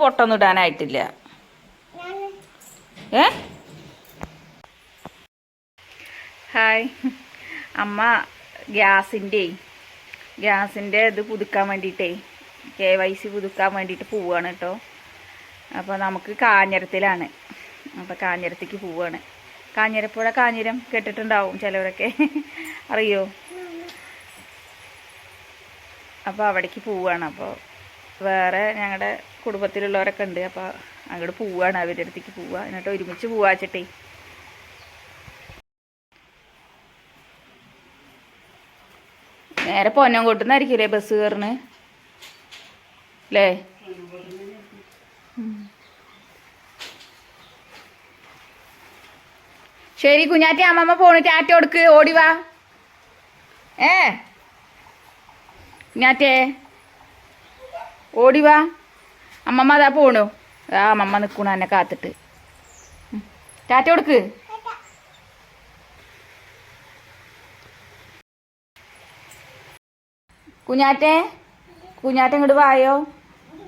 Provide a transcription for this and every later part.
പൊട്ടൊന്നും ഇടാനായിട്ടില്ല. ഏ? ഹായ്. അമ്മ ഗ്യാസിന്റെ ഗ്യാസിന്റെ ഇത് പുതുക്കാൻ വേണ്ടിയിട്ടേ കെ വൈ സി പുതുക്കാൻ വേണ്ടിയിട്ട് പോവുകയാണ് കേട്ടോ. അപ്പോൾ നമുക്ക് കാഞ്ഞിരത്തിലാണ്. അപ്പോൾ കാഞ്ഞിരത്തേക്ക് പോവുകയാണ് കാഞ്ഞിരപ്പുഴ കാഞ്ഞിരം കേട്ടിട്ടുണ്ടാവും ചിലവരൊക്കെ. അറിയോ? അപ്പോൾ അവിടേക്ക് പോവുകയാണ് അപ്പോൾ വേറെ ഞങ്ങളുടെ കുടുംബത്തിലുള്ളവരൊക്കെ ഉണ്ട്. അപ്പോൾ അങ്ങോട്ട് പോവുകയാണ് അവരുടെ അടുത്തേക്ക് പോവുക എന്നിട്ട് ഒരുമിച്ച് പോവാച്ചിട്ടേ നേരെ പൊന്നംകോട്ടുന്നായിരിക്കില്ലേ ബസ് കയറിന് അല്ലേ ശരി കുഞ്ഞാറ്റി അമ്മമ്മ പോണു. ടാറ്റ കൊടുക്ക്. ഓടി വാ. ഏ? കുഞ്ഞാറ്റേ? ഓടി വാ. അമ്മമ്മ അതാ പോണു. ആ അമ്മമ്മ നിൽക്കണു എന്നെ കാത്തിട്ട്. ടാറ്റ കൊടുക്ക്. കുഞ്ഞാറ്റെ കുഞ്ഞാറ്റ ഇങ്ങോട്ട് വായോ?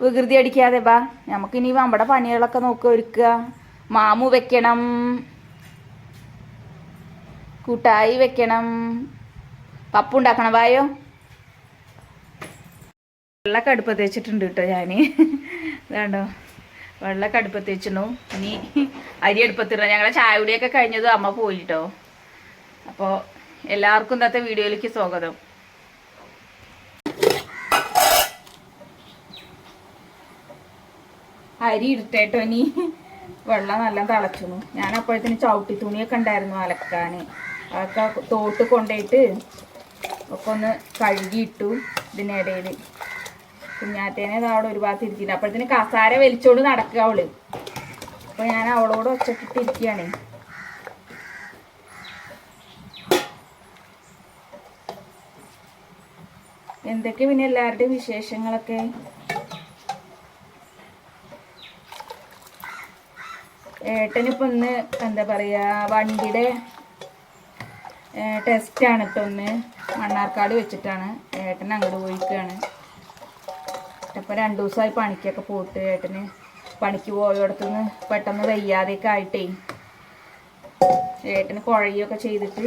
വികൃതി അടിക്കാതെ ബാ നമുക്കിനി നമ്മുടെ പണികളൊക്കെ നോക്കി ഒരുക്കുക. മാമു വെക്കണം. കൂട്ടായി വെക്കണം. പപ്പുണ്ടാക്കണം. വായോ? വെള്ളമൊക്കെ അടുപ്പത്ത് വെച്ചിട്ടുണ്ട് കേട്ടോ ഞാൻ ഇതാണ്ടോ? വെള്ളമൊക്കെ അടുപ്പത്ത് വെച്ചിട്ടു ഇനി അരി അടുപ്പത്തിടണം. ഞങ്ങളെ ചായ കുടിയൊക്കെ കഴിഞ്ഞത് അമ്മ പോയിട്ടോ അപ്പോൾ എല്ലാവർക്കും ഇന്നത്തെ വീഡിയോയിലേക്ക് സ്വാഗതം. അരി ഇട്ടേട്ടോ ഇനി? വെള്ളം നല്ല തിളച്ചു ഞാൻ അപ്പോഴത്തേന് ചവിട്ടി തുണിയൊക്കെ ഉണ്ടായിരുന്നു അലക്കാൻ. അതൊക്കെ തോട്ട് കൊണ്ടുപോയിട്ട് ഒക്കെ ഒന്ന് കഴുകിയിട്ടു ഇതിനിടയിൽ. കുഞ്ഞാറ്റേനെ അവിടെ ഒരു ഭാഗത്ത് ഇരിക്കില്ല അപ്പോഴത്തേന് കസാര വലിച്ചോണ്ട് നടക്കുക അവൾ. അപ്പൊ ഞാൻ അവളോട് ഒച്ചക്കിട്ടിരിക്കുകയാണ് എന്തൊക്കെ പിന്നെ എല്ലാവരുടെയും വിശേഷങ്ങളൊക്കെ? ഏട്ടനിപ്പൊ ഒന്ന് എന്താ പറയാ വണ്ടിയുടെ ടെസ്റ്റ് ആണ് ഒന്ന് മണ്ണാർക്കാട് വെച്ചിട്ടാണ്. ഏട്ടൻ അങ്ങോട്ട് പോയിക്കാണ് അപ്പോൾ രണ്ട് ദിവസമായി പണിക്കൊക്കെ പോയിട്ട് ഏട്ടന് പണിക്ക് പോയടത്തുനിന്ന് പെട്ടെന്ന് വയ്യാതെയൊക്കെ ആയിട്ടേ ഏട്ടന് കുഴയൊക്കെ ചെയ്തിട്ട്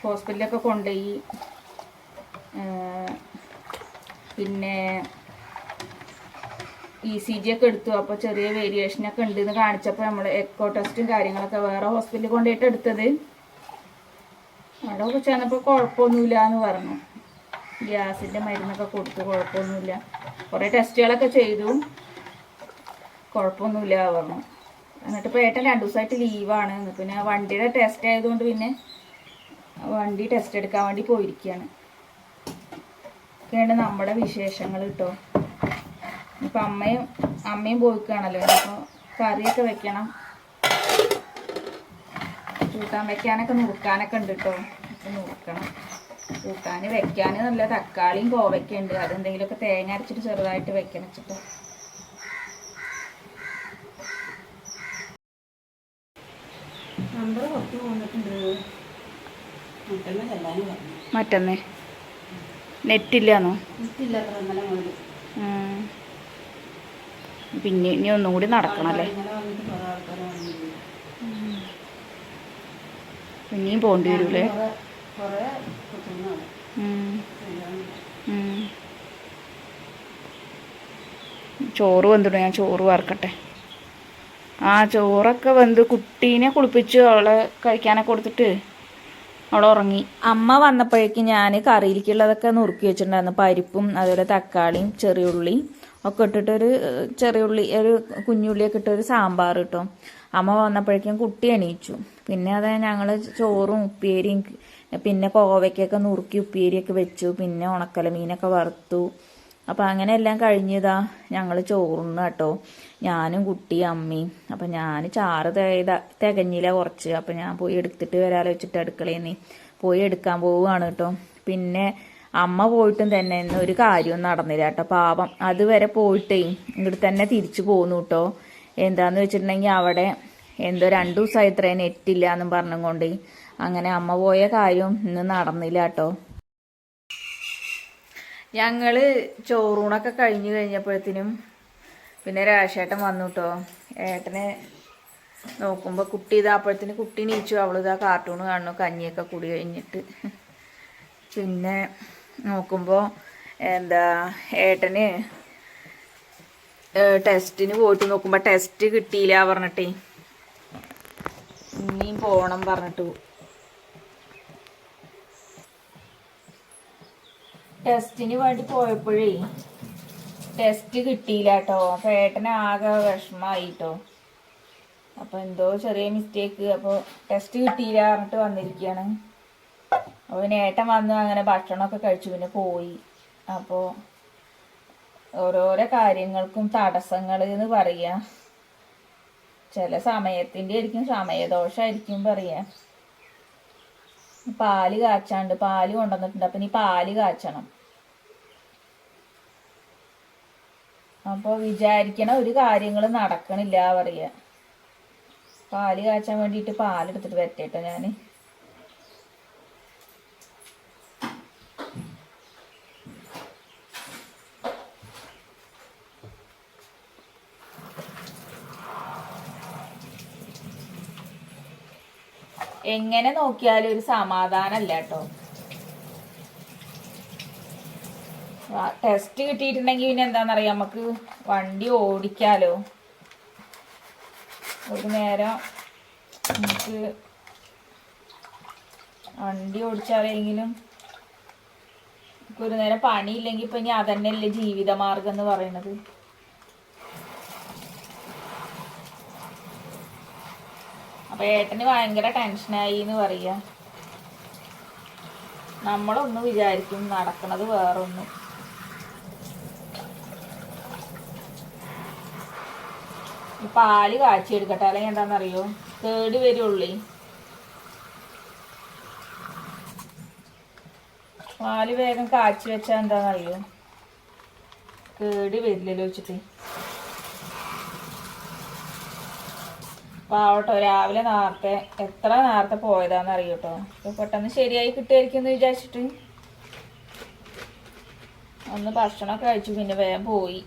ഹോസ്പിറ്റലിലൊക്കെ കൊണ്ടുപോയി. പിന്നെ ഇ സി ജി ഒക്കെ എടുത്തു. അപ്പോൾ ചെറിയ വേരിയേഷനൊക്കെ ഉണ്ട് എന്ന് കാണിച്ചപ്പോൾ നമ്മൾ എക്കോ ടെസ്റ്റും കാര്യങ്ങളൊക്കെ വേറെ ഹോസ്പിറ്റലിൽ കൊണ്ടുപോയിട്ട് എടുത്തത്. അവിടെ ചെന്നപ്പോൾ കുഴപ്പമൊന്നുമില്ല എന്ന് പറഞ്ഞു. ഗ്യാസിന്റെ മരുന്നൊക്കെ കൊടുത്തു. കുഴപ്പമൊന്നുമില്ല. കുറേ ടെസ്റ്റുകളൊക്കെ ചെയ്തു. കുഴപ്പമൊന്നുമില്ല പറഞ്ഞു. എന്നിട്ട് ഇപ്പോൾ ഏട്ടൻ രണ്ട് ദിവസമായിട്ട് ലീവാണ്. പിന്നെ വണ്ടിയുടെ ടെസ്റ്റ് ആയതുകൊണ്ട് പിന്നെ വണ്ടി ടെസ്റ്റ് എടുക്കാൻ വേണ്ടി പോയിരിക്കുകയാണ്. ഒക്കെയാണ് നമ്മുടെ വിശേഷങ്ങൾ കേട്ടോ. ഇപ്പം അമ്മയും അമ്മയും പോയിക്കാണല്ലോ അപ്പോൾ കറിയൊക്കെ വെക്കണം. കൂട്ടാൻ വെക്കാനൊക്കെ നുറുക്കാനൊക്കെ ഉണ്ട് കേട്ടോ. നുറുക്കണം. കൂട്ടാൻ വെക്കാൻ നല്ല തക്കാളിയും കോവയ്ക്ക ഉണ്ട്. അതെന്തെങ്കിലുമൊക്കെ തേങ്ങ അരച്ചിട്ട് ചെറുതായിട്ട് വെക്കണം വെച്ചിട്ട് മറ്റന്നാ നെറ്റില്ലാന്നോ? പിന്നെ ഇനി ഒന്നും കൂടി നടക്കണല്ലേ പിന്നെയും പോകേണ്ടി വരൂലേ? കുറേ. ചോറ് വെന്തിടും ഞാൻ ചോറ് വറക്കട്ടെ. ആ ചോറൊക്കെ വന്ന് കുട്ടീനെ കുളിപ്പിച്ച് അവളെ കഴിക്കാനൊക്കെ കൊടുത്തിട്ട് അവളെ ഉറങ്ങി. അമ്മ വന്നപ്പോഴേക്കും ഞാൻ കറിയിലേക്കുള്ളതൊക്കെ നുറുക്കി വെച്ചിട്ടുണ്ടായിരുന്നു. പരിപ്പും അതുപോലെ തക്കാളിയും ചെറിയുള്ളി ഒക്കെ ഇട്ടിട്ടൊരു ചെറിയുള്ളി ഒരു കുഞ്ഞുള്ളിയൊക്കെ ഇട്ടൊരു സാമ്പാർ കിട്ടും അമ്മ വന്നപ്പോഴേക്കും കുട്ടി എണീച്ചു. പിന്നെ അത് ഞങ്ങൾ ചോറും ഉപ്പേരിയും പിന്നെ കോവയ്ക്കൊക്കെ നുറുക്കി ഉപ്പേരിയൊക്കെ വെച്ചു. പിന്നെ ഉണക്കല മീനൊക്കെ വറുത്തു. അപ്പം അങ്ങനെ എല്ലാം കഴിഞ്ഞതാ ഞങ്ങൾ ചോറുണ്ണു കേട്ടോ. ഞാനും കുട്ടി അമ്മയും. അപ്പം ഞാൻ ചാറ് തേത തികഞ്ഞില്ല കുറച്ച്. അപ്പം ഞാൻ പോയി എടുത്തിട്ട് വരാലോ വെച്ചിട്ട് അടുക്കളയിൽ നിന്ന് പോയി എടുക്കാൻ പോവുകയാണ് കേട്ടോ. പിന്നെ അമ്മ പോയിട്ടും തന്നെ ഇന്ന് ഒരു കാര്യവും നടന്നില്ല കേട്ടോ. പാപം അതുവരെ പോയിട്ടേ ഇങ്ങോട്ട് തന്നെ തിരിച്ചു പോന്നു കേട്ടോ എന്താന്ന് വെച്ചിട്ടുണ്ടെങ്കിൽ അവിടെ എന്തോ രണ്ടു ദിവസമായി ഇത്രയും നെറ്റില്ല എന്നും പറഞ്ഞുകൊണ്ട് അങ്ങനെ അമ്മ പോയ കാര്യം ഇന്ന് നടന്നില്ല കേട്ടോ ഞങ്ങൾ ചോറൂണൊക്കെ കഴിഞ്ഞു കഴിഞ്ഞപ്പോഴത്തേനും പിന്നെ രാശേട്ടൻ വന്നു കേട്ടോ ഏട്ടനെ നോക്കുമ്പോൾ കുട്ടി ഇതാ അപ്പോഴത്തേന് കുട്ടി നീച്ചു. അവളിതാ കാർട്ടൂൺ കാണുന്നു. കഞ്ഞിയൊക്കെ കൂടി കഴിഞ്ഞിട്ട്. പിന്നെ നോക്കുമ്പോൾ എന്താ ഏട്ടന് ടെസ്റ്റിന് പോയിട്ട് നോക്കുമ്പോൾ ടെസ്റ്റ് കിട്ടിയില്ല പറഞ്ഞിട്ടേ. ഇനിയും പോകണം പറഞ്ഞിട്ട്. ടെസ്റ്റിന് വേണ്ടി പോയപ്പോഴേ ടെസ്റ്റ് കിട്ടിയില്ല കേട്ടോ അപ്പൊ ഏട്ടന് ആകെ വിഷമായിട്ടോ അപ്പൊ എന്തോ ചെറിയ മിസ്റ്റേക്ക് അപ്പോൾ ടെസ്റ്റ് കിട്ടിയില്ല പറഞ്ഞിട്ട് വന്നിരിക്കുകയാണ്. അപ്പോൾ പിന്നെ ഏട്ടൻ വന്നു അങ്ങനെ ഭക്ഷണമൊക്കെ കഴിച്ചു പിന്നെ പോയി. അപ്പോൾ ഓരോരോ കാര്യങ്ങൾക്കും തടസ്സങ്ങൾ എന്ന് പറയാ. ചില സമയത്തിന്റെ ആയിരിക്കും സമയദോഷമായിരിക്കും പറയാ. പാൽ കാച്ചാണ്ട് പാൽ കൊണ്ടുവന്നിട്ടുണ്ട്. അപ്പം ഇനി പാൽ കാച്ചണം. അപ്പോൾ വിചാരിക്കണ ഒരു കാര്യങ്ങൾ നടക്കണില്ല പറയുക പാൽ കാച്ചാൻ വേണ്ടിയിട്ട് പാലെടുത്തിട്ട് വരട്ടെട്ടോ ഞാൻ എങ്ങനെ നോക്കിയാലും ഒരു സമാധാനമല്ല കേട്ടോ. ടെസ്റ്റ് കിട്ടിയിട്ടുണ്ടെങ്കിൽ പിന്നെ എന്താണെന്നറിയാം നമുക്ക് വണ്ടി ഓടിക്കാലോ. ഒരു നേരം നമുക്ക് വണ്ടി ഓടിച്ചാലെങ്കിലും ഒരു നേരം പണിയില്ലെങ്കിൽ ഇപ്പം ഇനി അതന്നെയല്ലേ ജീവിതമാർഗം എന്ന് പറയണത് അപ്പൊ ഏട്ടന് ഭയങ്കര ടെൻഷനായി എന്ന് പറയാ. നമ്മളൊന്ന് വിചാരിക്കും നടക്കണത് വേറൊന്നും. പാൽ കാച്ചി എടുക്കട്ടെ അല്ലെങ്കിൽ എന്താണെന്നറിയോ? കേട് വരുള്ളേ. പാൽ വേഗം കാച്ചി വെച്ചാൽ എന്താണെന്നറിയോ? കേട് വരില്ലല്ലോ വെച്ചിട്ട്. പാവട്ടോ രാവിലെ നേരത്തെ എത്ര നേരത്തെ പോയതാന്ന് അറിയട്ടോ? പെട്ടെന്ന് ശരിയായി കിട്ടുമായിരിക്കും എന്ന് വിചാരിച്ചിട്ട്. ഒന്ന് ഭക്ഷണമൊക്കെ കഴിച്ചു പിന്നെ വേഗം പോയി.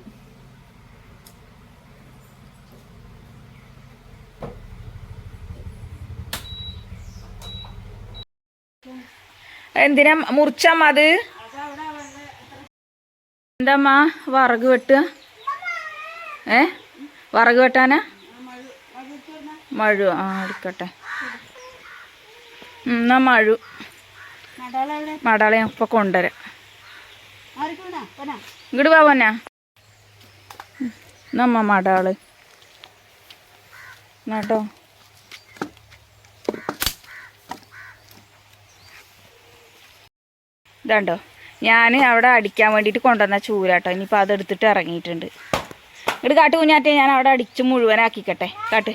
എന്തിനാ മുറിച്ചമ്മ അത്? എന്താമ്മ വറക് വെട്ടുക? ഏ? വറക് വെട്ടാനാ? മഴു. ആ എടുക്കട്ടെ എന്നാ മഴു. മടാളെ ഞാൻ കൊണ്ടുവരാം. ഇങ്ങോട്ട് പോവാനാ നമ്മ മടാൾ. എന്നാട്ടോ ഇതാണ്ടോ ഞാൻ അവിടെ അടിക്കാൻ വേണ്ടിയിട്ട് കൊണ്ടുവന്ന ചൂരാട്ടോ ഇനിയിപ്പോൾ അതെടുത്തിട്ട് ഇറങ്ങിയിട്ടുണ്ട്. ഇങ്ങോട്ട് കാട്ട് കുഞ്ഞാറ്റേ ഞാൻ അവിടെ അടിച്ച് മുഴുവനാക്കിക്കട്ടെ. കാട്ട്.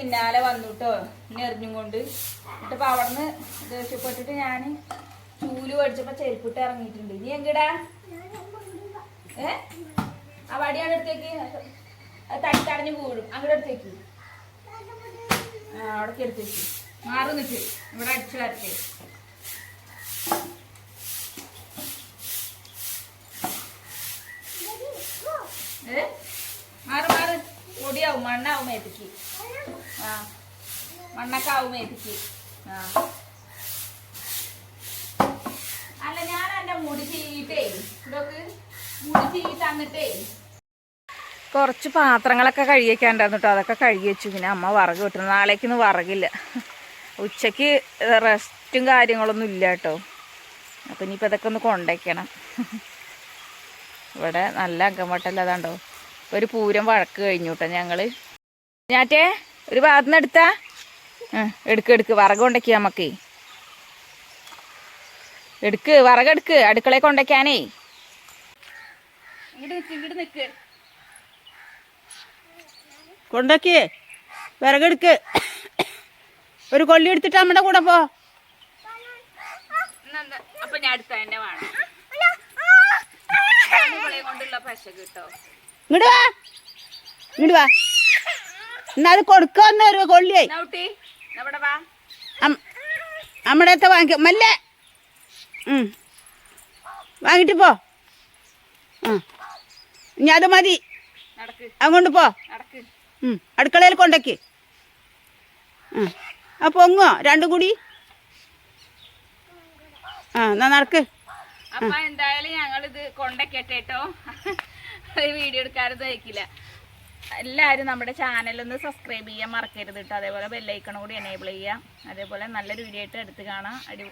പിന്നാലെ വന്നുട്ടോ. ഇനി എറിഞ്ഞും കൊണ്ട്. എന്നിട്ടിപ്പോ അവിടുന്ന് ദേഷ്യപ്പെട്ടിട്ട് ഞാൻ ചൂൽ മേടിച്ചപ്പോ ചെരുപ്പിട്ട് ഇറങ്ങിയിട്ടുണ്ട്. ഇനി എങ്കിടാ ഏ? ആ വടിയാണ് എടുത്തേക്ക് അത് തടിത്തടഞ്ഞ് കൂടും അങ്ങോട്ട് എടുത്തേക്ക് ആ അവിടേക്ക് എടുത്തേക്ക് മാറി നിൽക്ക് ഇവിടെ അടിച്ചു വരട്ടെ. ഏ? മാറി മാറി. പൊടിയാവും മണ്ണാവും മേത്തിക്ക്. ആ. മണ്ണൊക്കെ മേത്തിക്ക്. അല്ല ഞാൻ എന്റെ മുടി ചെയ്തിട്ടേ ഇതൊക്കെ മുടി ചീവി തന്നിട്ടേ. കുറച്ച് പാത്രങ്ങളൊക്കെ കഴുകിയേക്കാണ്ടായിരുന്നു കേട്ടോ അതൊക്കെ കഴുകി വെച്ചു. പിന്നെ അമ്മ വറക് കിട്ടും നാളേക്കൊന്നും വറകില്ല. ഉച്ചയ്ക്ക് റെസ്റ്റും കാര്യങ്ങളൊന്നും ഇല്ല കേട്ടോ അപ്പം ഇനിയിപ്പോൾ ഇതൊക്കെ ഒന്ന് കൊണ്ടേക്കണം. ഇവിടെ നല്ല അങ്കമട്ടല്ലതാണ്ടോ ഒരു പൂരം വഴക്ക് കഴിഞ്ഞു കേട്ടോ ഞങ്ങൾ ഞാറ്റേ ഒരു ഭാഗത്തുനിന്ന് എടുത്താ എടുക്ക് എടുക്ക്. വറക് കൊണ്ടയ്ക്കുക നമുക്ക് എടുക്ക് വറകെടുക്ക് അടുക്കളയിൽ നിൽക്ക് കൊണ്ടോക്കി. വിറകെടുക്ക് ഒരു കൊള്ളി എടുത്തിട്ട് നമ്മുടെ കൂടെ പോ? അപ്പൊ ഞാൻ അടുത്ത തന്നെ വേണം. ഇങ്ങോട്ട് വാ. ഇങ്ങോട്ട് വാ. എന്നാ അത് കൊടുക്കാന്ന് ഒരു കൊള്ളിയായി. നമ്മുടെ അടുത്ത് വാങ്ങിക്ക. മല്ലേ. വാങ്ങിട്ട് പോ. ആ ഇനി അത് മതി. അങ്ങോട്ട് പോ. അടുക്കളയിൽ കൊണ്ടക്ക്. ആ പൊങ്ങോ രണ്ടും കൂടി? ആ എന്നാ നടക്ക്. അപ്പൊ എന്തായാലും ഞങ്ങളിത് കൊണ്ടക്കെട്ടോ വീഡിയോ എടുക്കാതെ അയക്കില്ല. എല്ലാവരും നമ്മുടെ ചാനലൊന്ന് സബ്സ്ക്രൈബ് ചെയ്യാൻ മറക്കരുത് കേട്ടോ. അതേപോലെ ബെല്ലൈക്കൺ കൂടി എനേബിൾ ചെയ്യാം. അതേപോലെ നല്ലൊരു വീഡിയോ ആയിട്ട് എടുത്ത് കാണാം. അടി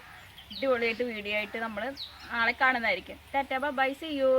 അടിപൊളിയായിട്ട് വീഡിയോ ആയിട്ട് നമ്മൾ നാളെ കാണുന്നതായിരിക്കും. Tata bye see you